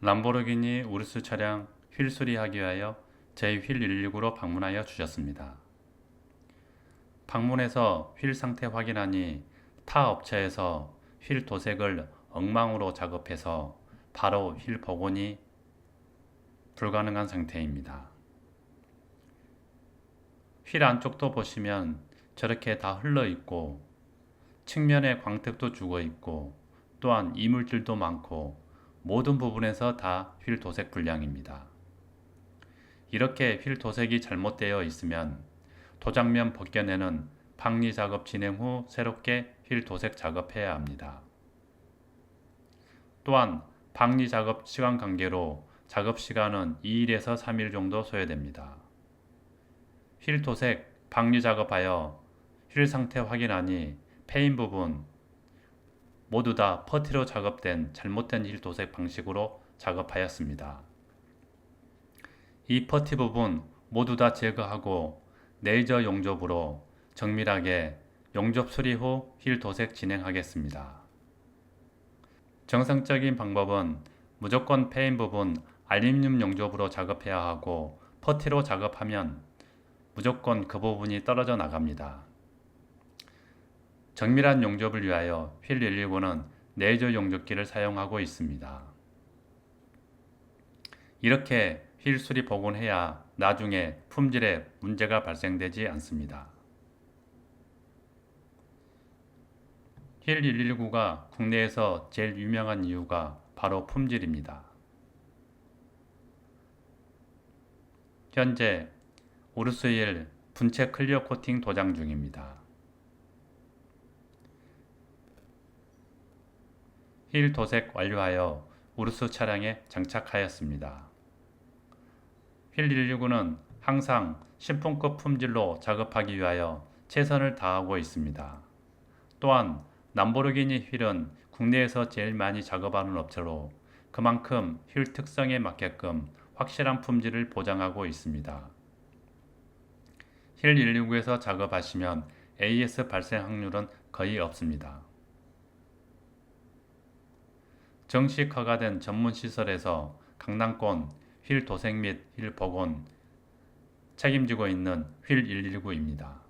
람보르기니 우르스 차량 휠 수리하기 위하여 저희 휠 119로 방문하여 주셨습니다. 방문해서 휠 상태 확인하니 타 업체에서 휠 도색을 엉망으로 작업해서 바로 휠 복원이 불가능한 상태입니다. 휠 안쪽도 보시면 저렇게 다 흘러 있고 측면에 광택도 죽어 있고 또한 이물질도 많고 모든 부분에서 다 휠 도색 불량입니다. 이렇게 휠 도색이 잘못되어 있으면 도장면 벗겨내는 방리 작업 진행 후 새롭게 휠 도색 작업해야 합니다. 또한 방리 작업 시간 관계로 작업 시간은 2일에서 3일 정도 소요됩니다. 휠 도색, 방리 작업하여 휠 상태 확인하니 페인 부분 모두 다 퍼티로 작업된 잘못된 휠 도색 방식으로 작업하였습니다. 이 퍼티 부분 모두 다 제거하고 레이저 용접으로 정밀하게 용접 수리 후휠 도색 진행하겠습니다. 정상적인 방법은 무조건 페인 부분 알루미늄 용접으로 작업해야 하고 퍼티로 작업하면 무조건 그 부분이 떨어져 나갑니다. 정밀한 용접을 위하여 휠 119는 레이저 용접기를 사용하고 있습니다. 이렇게 휠 수리 복원해야 나중에 품질에 문제가 발생되지 않습니다. 휠 119가 국내에서 제일 유명한 이유가 바로 품질입니다. 현재 오르스일 분체 클리어 코팅 도장 중입니다. 힐 도색 완료하여 우르스 차량에 장착하였습니다. 휠 119는 항상 신품급 품질로 작업하기 위하여 최선을 다하고 있습니다. 또한 람보르기니 휠은 국내에서 제일 많이 작업하는 업체로 그만큼 휠 특성에 맞게끔 확실한 품질을 보장하고 있습니다. 힐 119에서 작업하시면 AS 발생 확률은 거의 없습니다. 정식 허가된 전문 시설에서 강남권 휠 도색 및 휠 복원 책임지고 있는 휠 119입니다.